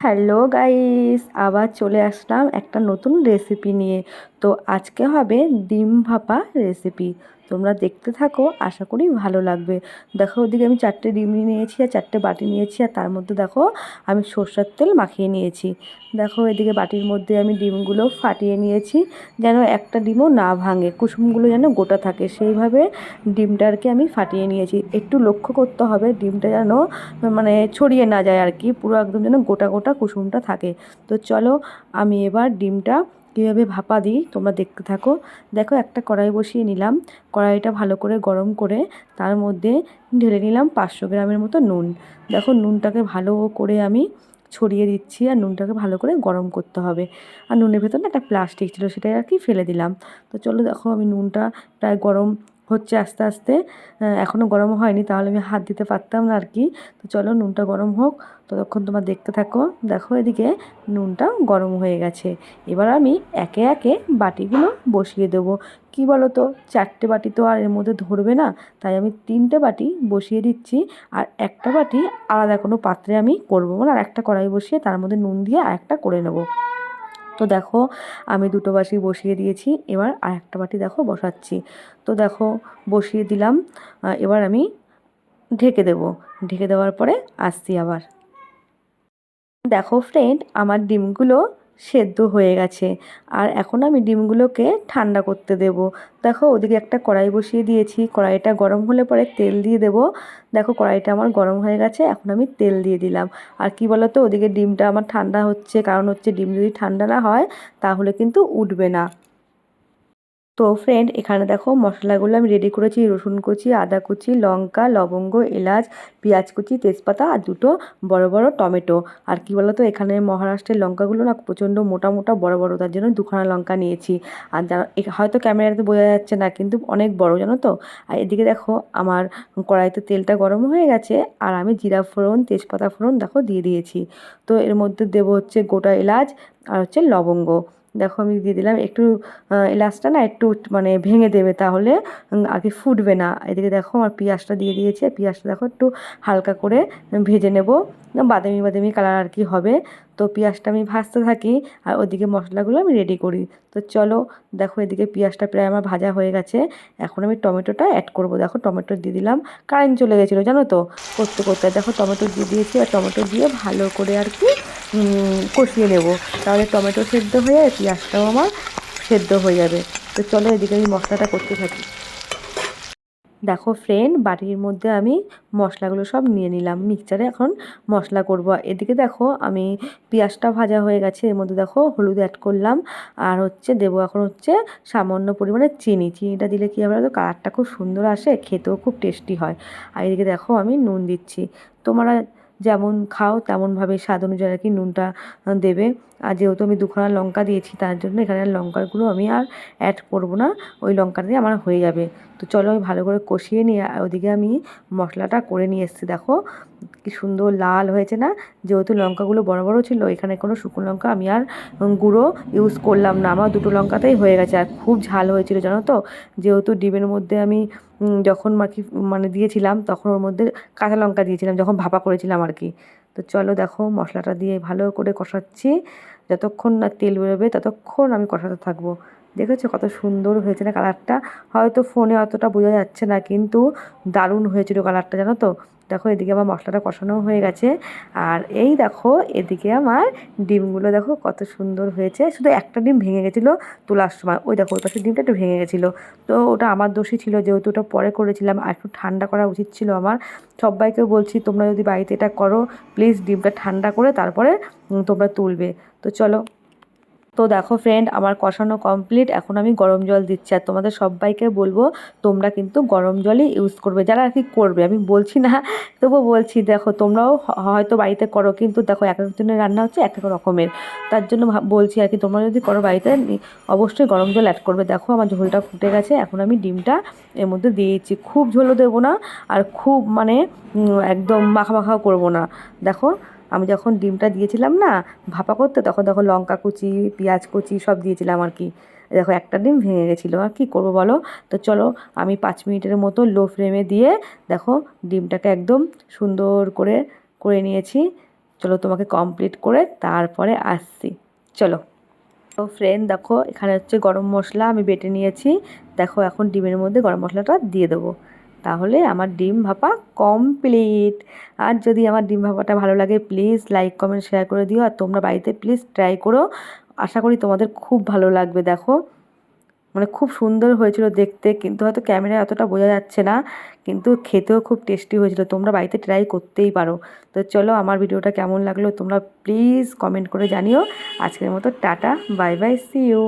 Hello guys, আবার চলে আসলাম একটা নতুন রেসিপি নিয়ে। তো আজকে হবে ডিম ভাপা রেসিপি তোমরা দেখতে থাকো, আশা করি ভালো লাগবে। দেখো ওদিকে আমি চারটে ডিম নিয়েছি আর চারটে বাটি নিয়েছি আর তার মধ্যে দেখো আমি সর্ষের তেল মাখিয়ে নিয়েছি। দেখো এদিকে বাটির মধ্যে আমি ডিমগুলো ফাটিয়ে নিয়েছি, যেন একটা ডিমও না ভাঙে, কুসুমগুলো যেন গোটা থাকে। সেইভাবে ডিমটাকে আমি ফাটিয়ে নিয়েছি। একটু লক্ষ্য করতে হবে, ডিমটা যেন মানে ছড়িয়ে না যায় আর কি, পুরো একদম যেন গোটা গোটা কুসুমটা থাকে। তো চলো আমি এবার ডিমটা কীভাবে ভাপা দিই, তোমরা দেখতে থাকো। দেখো, একটা কড়াই বসিয়ে নিলাম। কড়াইটা ভালো করে গরম করে তার মধ্যে ঢেলে নিলাম পাঁচশো গ্রামের মতো নুন। দেখো, নুনটাকে ভালো করে আমি ছড়িয়ে দিচ্ছি আর নুনটাকে ভালো করে গরম করতে হবে। আর নুনের ভেতর না একটা প্লাস্টিক ছিল, সেটাই আর কি ফেলে দিলাম। তো চলো, দেখো, আমি নুনটা প্রায় গরম হচ্ছে আস্তে আস্তে এখনও গরম হয়নি তাহলে আমি হাত দিতে পারতাম না আর কি। তো চলো নুনটা গরম হোক, ততক্ষণ তোমার দেখতে থাকো। দেখো এদিকে নুনটা গরম হয়ে গেছে। এবার আমি একে একে বাটিগুলো বসিয়ে দেবো। কি বলো তো চারটে বাটি তো আর এর মধ্যে ধরবে না, তাই আমি তিনটে বাটি বসিয়ে দিচ্ছি। আর একটা বাটি আলাদা কোনো পাত্রে আমি করব মানে আর একটা কড়াই বসিয়ে তার মধ্যে নুন দিয়ে আর একটা করে নেব। তো দেখো, আমি দুটো বাটি বসিয়ে দিয়েছি, এবার আর একটা বাটি দেখো বসাচ্ছি। তো দেখো, বসিয়ে দিলাম এবার আমি ঢেকে দেব। ঢেকে দেওয়ার পরে আসছি আবার। দেখো ফ্রেন্ড আমার ডিমগুলো সেদ্ধ হয়ে গেছে। আর এখন আমি ডিমগুলোকে ঠান্ডা করতে দেব। দেখো, ওদিকে একটা কড়াই বসিয়ে দিয়েছি। কড়াইটা গরম হলে পরে তেল দিয়ে দেব। দেখো, কড়াইটা আমার গরম হয়ে গেছে, এখন আমি তেল দিয়ে দিলাম। আর কি তো ওদিকে ডিমটা আমার ঠান্ডা হচ্ছে, কারণ হচ্ছে ডিম যদি ঠান্ডা না হয়, তাহলে কিন্তু উঠবে না। তো ফ্রেন্ড এখানে দেখো মশলাগুলো আমি রেডি করেছি, রসুন কুচি, আদা কুচি, লঙ্কা, লবঙ্গ, এলাচ, পেঁয়াজ কুচি, তেজপাতা আর দুটো বড় বড় টমেটো। আর কি বলতো, এখানে মহারাষ্ট্রের লঙ্কাগুলো না প্রচণ্ড মোটা মোটা বড় বড়, তার জন্য দুখানা লঙ্কা নিয়েছি। আর হয়তো ক্যামেরাতে বোঝা যাচ্ছে না, কিন্তু অনেক বড়, জানো তো? আর এদিকে দেখো আমার কড়াইতে তেলটা গরম হয়ে গেছে, আর আমি জিরা ফোড়ন, তেজপাতা ফোড়ন, দেখো দিয়ে দিয়েছি। তো এর মধ্যে দেবো হচ্ছে গোটা এলাচ আর হচ্ছে লবঙ্গ। দেখো আমি দিয়ে দিলাম, একটু এলাচটা না একটু মানে ভেঙে দেবে তাহলে আর কি ফুটবে না। এদিকে দেখো আমার পেঁয়াজটা দিয়ে দিয়েছি পেঁয়াজটা দেখো একটু হালকা করে ভেজে নেব। বাদামি বাদামি কালার আর কি হবে। তো পেঁয়াজটা আমি ভাজতে থাকি, আর ওদিকে মশলাগুলো আমি রেডি করি। তো চলো, দেখো এদিকে পেঁয়াজটা প্রায় আমার ভাজা হয়ে গেছে। এখন আমি টমেটোটা অ্যাড করব। দেখো টমেটো দিয়ে দিলাম কারেন্ট চলে গেছিল জানো তো? করতে করতে দেখো টমেটো দিয়ে দিয়েছি, আর টমেটো দিয়ে ভালো করে আর কি কষিয়ে নেব। তাহলে টমেটো সেদ্ধ হয়ে যাবে পেঁয়াজটাও আমার সেদ্ধ হয়ে যাবে। তো চলো এদিকে আমি মশলাটা করতে থাকি। দেখো ফ্রেন্ড বাটির মধ্যে আমি মশলাগুলো সব নিয়ে নিলাম। মিক্সচারে এখন মশলা করব। এদিকে দেখো আমি পেঁয়াজটা ভাজা হয়ে গেছে। এর মধ্যে দেখো হলুদ অ্যাড করলাম। আর হচ্ছে দেবো এখন হচ্ছে সামান্য পরিমাণে চিনি। চিনিটা দিলে কী হবে তো? কালারটা খুব সুন্দর আসে, খেতেও খুব টেস্টি হয়। আর এদিকে দেখো আমি নুন দিচ্ছি। তোমরা যেমন খাও তেমনভাবে স্বাদ অনুযায়ী আর কি নুনটা দেবে। আর যেহেতু আমি দুখানা লঙ্কা দিয়েছি, তার জন্য এখানে লঙ্কাগুলো আমি আর অ্যাড করব না। ওই লঙ্কা দিয়ে আমার হয়ে যাবে। তো চলো আমি ভালো করে কষিয়ে নিয়ে ওদিকে আমি মশলাটা করে নিয়ে এসেছি। দেখো কি সুন্দর লাল হয়েছে না? যেহেতু লঙ্কাগুলো বড় বড় ছিল, এখানে কোনো শুকনো লঙ্কা আমি আর গুঁড়ো ইউজ করলাম না। আমার দুটো লঙ্কাতেই হয়ে গেছে। আর খুব ঝাল হয়েছিল, জানো তো? যেহেতু ডিমের মধ্যে আমি যখন মাখি মানে দিয়েছিলাম, তখন ওর মধ্যে কাঁচা লঙ্কা দিয়েছিলাম, যখন ভাপা করেছিলাম আর কি। তো চলো দেখো মশলাটা দিয়ে ভালো করে কষাচ্ছি। যতক্ষণ না তেল বেরোবে, ততক্ষণ আমি কষাতে থাকব। দেখেছ কত সুন্দর হয়েছে না কালারটা? হয়তো ফোনে অতটা বোঝা যাচ্ছে না, কিন্তু দারুণ হয়েছিল কালারটা, জানো তো? দেখো, এদিকে আমার মশলাটা কষানো হয়ে গেছে। আর এই দেখো, এদিকে আমার ডিমগুলো দেখো কত সুন্দর হয়েছে। শুধু একটা ডিম ভেঙে গেছিল তোলার সময়। ওই দেখো, ওই পাশে ডিমটা একটু ভেঙে গেছিল। তো ওটা আমার দোষই ছিল, যেহেতু ওটা পরে করেছিলাম, আর একটু ঠান্ডা করা উচিত ছিল আমার। সবাইকে বলছি, তোমরা যদি বাড়িতে এটা করো প্লিজ ডিমটা ঠান্ডা করে তারপরে তোমরা তুলবে। তো চলো তো দেখো ফ্রেন্ড আমার কষানো কমপ্লিট এখন আমি গরম জল দিচ্ছি। আর তোমাদের সবাইকে বলব, তোমরা কিন্তু গরম জলই ইউজ করবে। যারা আর কি করবে, আমি বলছি না তবু বলছি, দেখো, তোমরাও হয়তো বাড়িতে করো, কিন্তু দেখো, এক একজনের রান্না হচ্ছে এক এক রকমের। তার জন্য বলছি আর কি, তোমরা যদি করো বাড়িতে অবশ্যই গরম জল অ্যাড করবে। দেখো, আমার ঝোলটা ফুটে গেছে। এখন আমি ডিমটা এর মধ্যে দিয়ে দিচ্ছি। খুব ঝোলও দেবো না, আর খুব মানে একদম মাখা মাখাও করব না। দেখো আমি যখন ডিমটা দিয়েছিলাম না, ভাপা করতে, তখন দেখো লঙ্কা কুচি, পেঁয়াজ কুচি সব দিয়েছিলাম আর কি। দেখো একটা ডিম ভেঙে গেছিল, আর কী করব বলো? তো চলো, আমি পাঁচ মিনিটের মতো লো ফ্লেমে দিয়ে দেখো ডিমটাকে একদম সুন্দর করে করে নিয়েছি। চলো তোমাকে কমপ্লিট করে তারপরে আসছি। চলো। তো ফ্রেন্ড দেখো, এখানে হচ্ছে গরম মশলা আমি বেটে নিয়েছি। দেখো এখন ডিমের মধ্যে গরম মশলাটা দিয়ে দেবো। তাহলে আমার ডিম ভাপা কমপ্লিট আর যদি আমার ডিম ভাপাটা ভালো লাগে প্লিজ লাইক কমেন্ট শেয়ার করে দিও। আর তোমরা বাড়িতে প্লিজ ট্রাই করো। আশা করি তোমাদের খুব ভালো লাগবে, দেখো। মানে খুব সুন্দর হয়েছিল দেখতে, কিন্তু হয়তো ক্যামেরায় অতটা বোঝা যাচ্ছে না, কিন্তু খেতেও খুব টেস্টি হয়েছিল। তোমরা বাড়িতে ট্রাই করতেই পারো। তো চলো, আমার ভিডিওটা কেমন লাগল তোমরা প্লিজ কমেন্ট করে জানিও। আজকের মতো tata bye bye see you